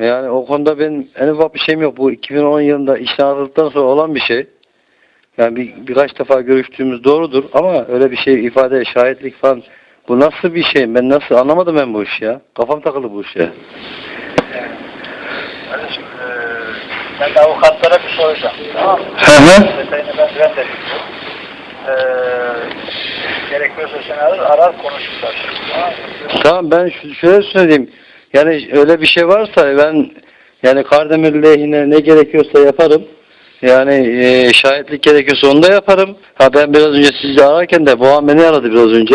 Yani o konuda benim en ufak bir şeyim yok. Bu 2010 yılında işten ayrıldıktan sonra olan bir şey. Yani bir, birkaç defa görüştüğümüz doğrudur ama öyle bir şey ifade, şahitlik falan bu nasıl bir şey? Ben nasıl anlamadım ben bu işi ya. Kafam takıldı bu işe. Kardeşim eee ben de avukatlara bir soracağım. Tamam mı? Hı hı. Detayını ben, ben de bilmiyorum. Eee gerekiyorsa seni arar, arar konuşurlar. Tamam? Tamam ben şöyle söyleyeyim. Yani öyle bir şey varsa ben yani Kardemir lehine ne gerekiyorsa yaparım. Yani e, şahitlik gerekiyorsa onu da yaparım. Ha ben biraz önce sizi ararken de Boğan beni aradı biraz önce.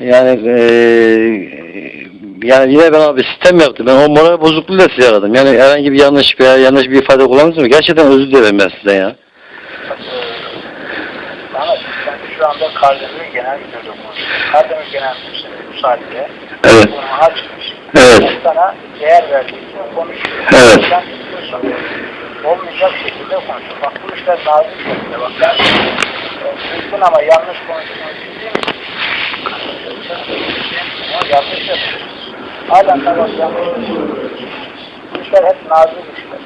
Yani e, yani yine ben abi sistem yaptı. Ben o moral bozukluğuyla sizi aradım. Yani herhangi bir yanlış veya yanlış bir ifade kullandınız mı? Gerçekten özür dilerim ben sizden ya. Ahmet sen şu anda Kardemir Genel Müdürlüğü. Kardemir Genel Müdürlüğü bu saatte Evet. açmış. Evet. Ben Sana değer için konuşuyor. Evet. Olmayacak şekilde konuşuyor. Bak bu işler nazik şekilde. Bak ben düzgün ama yanlış konuştuğunu bildiğim ama yanlış yapıyorsun. De bak yanlış yapıyorsun. Bu işler hep nazik işler.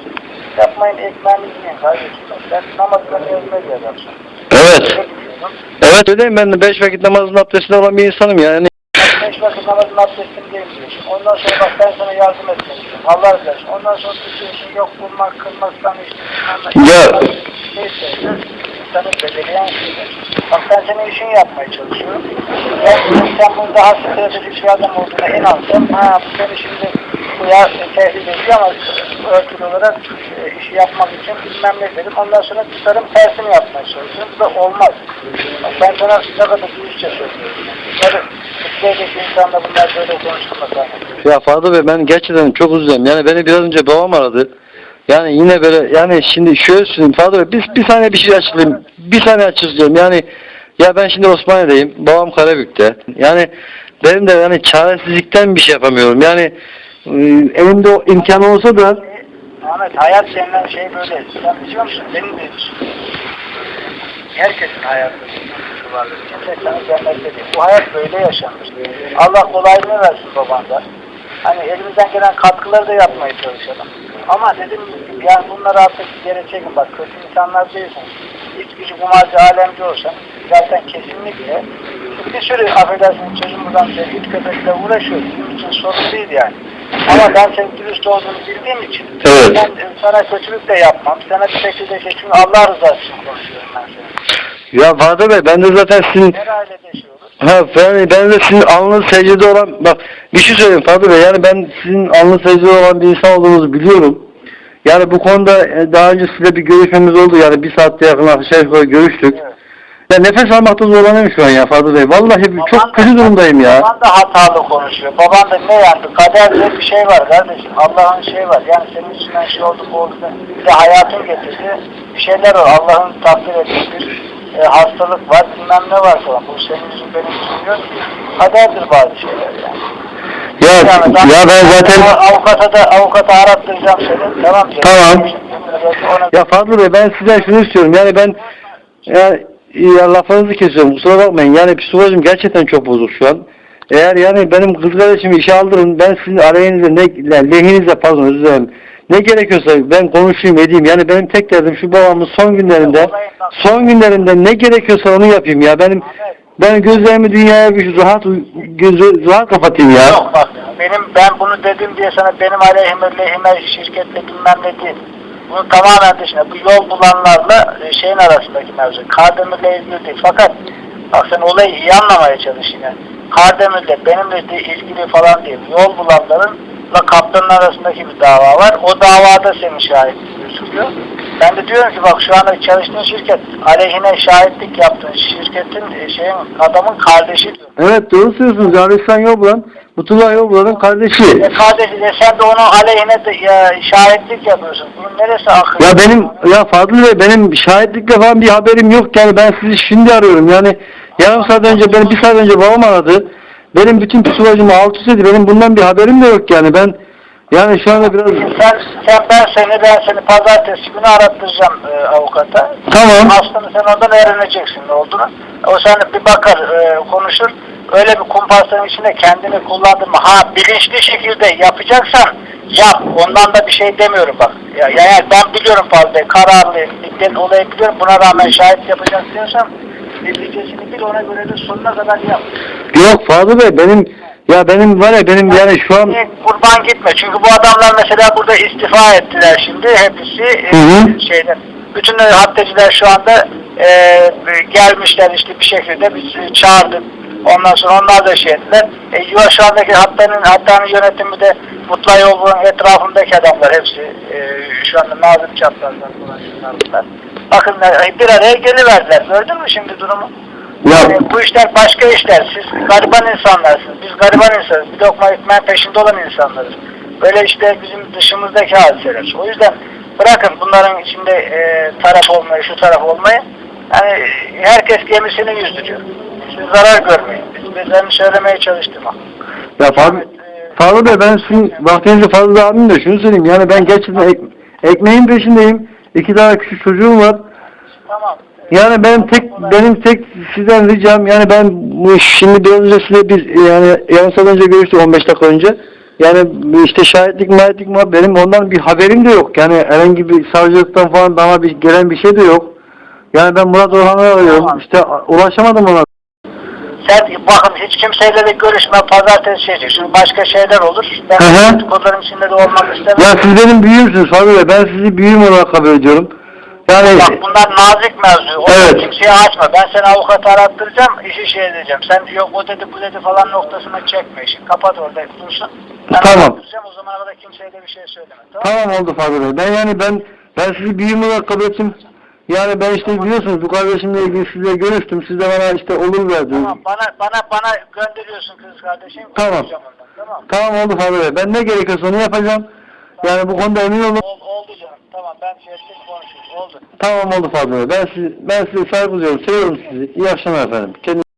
Yapmayın ekmeğinizi yiyin kardeşim. Namazına niyazına geleceksin. Evet. Evet öyleyim ben de beş vakit namazın abdestini alan bir insanım yani. Beş vakit namazın abdestini değil diyorsun. Ondan sonra bak ben sana yardım etmek istiyorum. Allah razı olsun. Ondan sonra tutuyorsun yok bulmak, kılmaktan işte. Ya- Neyse. İnsanı belirleyen şeyler. Bak ben senin işini yapmaya çalışıyorum. Ben sen bunu daha stratejik bir adam olduğuna inansam, ha bu seni şimdi ya tehdit ediyor ama örtülü olarak e, işi yapmak için bilmem ne dedim. Ondan sonra tutarım tersini yapmaya çalışıyorum. Bu da olmaz. Ben sana ne kadar dürüstçe söylüyorum. Yani Türkiye'deki insanla bunlar böyle konuşulmaz. Ya Fadıl Bey ben gerçekten çok üzüldüm. Yani beni biraz önce babam aradı. Yani yine böyle yani şimdi şöyle söyleyeyim Fadıl Bey bir, bir saniye bir şey açıklayayım. Bir saniye açıklayayım. Yani ya ben şimdi Osmaniye'deyim. Babam Karabük'te. Yani benim de yani çaresizlikten bir şey yapamıyorum. Yani e, elimde o imkan olsa da Ahmet hayat denilen şey böyle. Sen biliyor musun? Benim de herkesin hayatı vardır. Kimse sana cennette değil. Bu hayat böyle yaşanır. Allah kolaylığını versin babanda. Hani elimizden gelen katkıları da yapmaya çalışalım. Ama dedim yani bunları artık geri çekin. Bak kötü insanlar değilsin. İç gücü kumarcı alemci olsan zaten kesinlikle bir sürü affedersin çocuğum buradan sevgili köpekle uğraşıyor. Bizim için sorun değil yani. Ama ben senin dürüst olduğunu bildiğim için Evet. ben sana kötülük de yapmam. Sana bir şekilde şey çünkü Allah rızası için konuşuyorum ben seni. ya Fadıl Bey ben de zaten sizin Her ailede şey olur. Ha ben, ben de sizin alnınız secdede olan bak bir şey söyleyeyim Fadıl Bey yani ben sizin alnınız secdede olan bir insan olduğunuzu biliyorum. Yani bu konuda e, daha önce size bir görüşmemiz oldu yani bir saatte yakın aşağı yukarı görüştük. Evet. Ya nefes almakta zorlanıyorum şu an ya Fadıl Bey. Vallahi Baban çok da- kötü durumdayım ya. Baban da hatalı konuşuyor. Baban da ne yaptı? Kader diye bir şey var kardeşim. Allah'ın şey var. Yani senin içinden şey oldu bu oldu. Bir de hayatın getirdi. Bir şeyler var. Allah'ın takdir ettiği bir e, hastalık var. Bilmem ne var falan. Bu senin yüzün benim yüzüm yok. Kaderdir bazı şeyler yani. Ya, Yani ya ben zaten avukata da avukata arattıracağım seni. Tamam? Tamam. Ya Fadıl Bey ben sizden şunu istiyorum. Yani ben ya, ya lafınızı kesiyorum. Kusura bakmayın. Yani psikolojim gerçekten çok bozuk şu an. Eğer yani benim kız kardeşimi işe aldırın ben sizin aleyhinize ne yani lehinize pardon özür dilerim. Ne gerekiyorsa ben konuşayım edeyim. Yani benim tek derdim şu babamın son günlerinde son günlerinde ne gerekiyorsa onu yapayım ya. Benim ben gözlerimi dünyaya bir rahat gözü rahat kapatayım ya. Yok bak benim ben bunu dedim diye sana benim aleyhime lehime şirketle bilmem ne değil. Bunu tamamen dışında bu yol bulanlarla e, şeyin arasındaki mevzu. Kardemir'le ilgili değil. Fakat bak sen olayı iyi anlamaya çalış yine. Kardemir'le benimle de ilgili falan değil. Yol bulanlarınla kaptanın arasındaki bir dava var. O davada senin şahitlik gözüküyor. Ben de diyorum ki bak şu anda çalıştığın şirket aleyhine şahitlik yaptığın şirketin e, şeyin adamın kardeşi diyor. Evet doğru söylüyorsunuz. Arifan Yoblan, Mutullah Yoblan'ın kardeşi. E kardeşim e sen de onun aleyhine de ya, şahitlik yapıyorsun. Bunun neresi akıl? Ya benim ya Fadıl Bey benim şahitlikle falan bir haberim yok yani ben sizi şimdi arıyorum yani yarım saat önce benim bir saat önce babam aradı benim bütün psikolojimi alt üst etti benim bundan bir haberim de yok yani ben yani şu anda biraz Sen, sen ben seni ben seni pazartesi günü arattıracağım e, avukata. Tamam. Aslında sen ondan öğreneceksin ne olduğunu. O sana bir bakar e, konuşur. öyle bir kumpasların içinde kendini kullandırma. Ha bilinçli şekilde yapacaksan yap. Ondan da bir şey demiyorum bak. Ya, yani ben biliyorum fazla kararlıyım. Ben olayı biliyorum. Buna rağmen şahit yapacak diyorsan neticesini bil ona göre de sonuna kadar yap. Yok Fazıl Bey benim ya benim var ya benim yani şu an kurban gitme. Çünkü bu adamlar mesela burada istifa ettiler şimdi. Hepsi e, Hı hı. şeyden. Bütün hatteciler şu anda e, gelmişler işte bir şekilde biz e, çağırdık. Ondan sonra onlar da şey ettiler. E, yuva şu andaki hattanın, hattanın yönetimi de Mutlu Yolcu'nun etrafındaki adamlar hepsi e, şu anda Nazım şunlar bunlar. Bakın e, bir araya geliverdiler. Gördün mü şimdi durumu? Ya Yani bu işler başka işler. Siz gariban insanlarsınız. Biz gariban insanız. Bir lokma ekmeğin peşinde olan insanlarız. Böyle işte bizim dışımızdaki hadiseler. O yüzden bırakın bunların içinde e, taraf olmayı, şu taraf olmayı. Yani herkes gemisini yüzdürüyor. Siz zarar görmeyin. Biz bizlerini söylemeye çalıştım. ya Fazıl Fazıl Bey ben sizin vaktinizi fazla almayayım da şunu söyleyeyim yani ben gerçekten ek, ekmeğin peşindeyim. İki tane küçük çocuğum var. Tamam. Yani benim tek benim tek sizden ricam yani ben bu şimdi biraz önce size biz yani yarım saat önce görüştük 15 dakika önce. Yani işte şahitlik mahitlik var benim ondan bir haberim de yok. Yani herhangi bir savcılıktan falan bana bir gelen bir şey de yok. Yani ben Murat Orhan'ı arıyorum. Tamam. İşte ulaşamadım ona. Sen bakın hiç kimseyle de görüşme pazartesi şey. Şimdi başka şeyler olur. Ben dedikoduların içinde de olmak istemem. Ya siz benim büyüğümsünüz Bey. Ben sizi büyüğüm olarak kabul ediyorum. Yani Bak bunlar nazik mevzu. O Evet. kimseye açma. Ben seni avukat arattıracağım, işi şey edeceğim. Sen yok o dedi bu dedi falan noktasına çekme işi. Kapat orada dursun. Ben Tamam. O zamana kadar kimseye de bir şey söyleme. Tamam. Tamam oldu Fadıl Bey. Ben yani ben ben sizi büyüğüm olarak kabul ettim. Yani ben işte biliyorsunuz bu kardeşimle ilgili sizle görüştüm. Siz de bana işte olur verdiniz. Tamam. Bana bana bana gönderiyorsun kız kardeşim. Tamam. ondan, Tamam. Tamam oldu Fadıl Bey. Ben ne gerekiyorsa onu yapacağım. Yani bu konuda emin olun. Ol, canım. Tamam ben ettim konuşuruz. Oldu. Tamam oldu Fadıl. Ben sizi, ben size saygı duyuyorum. Seviyorum sizi. İyi akşamlar efendim. Kendinize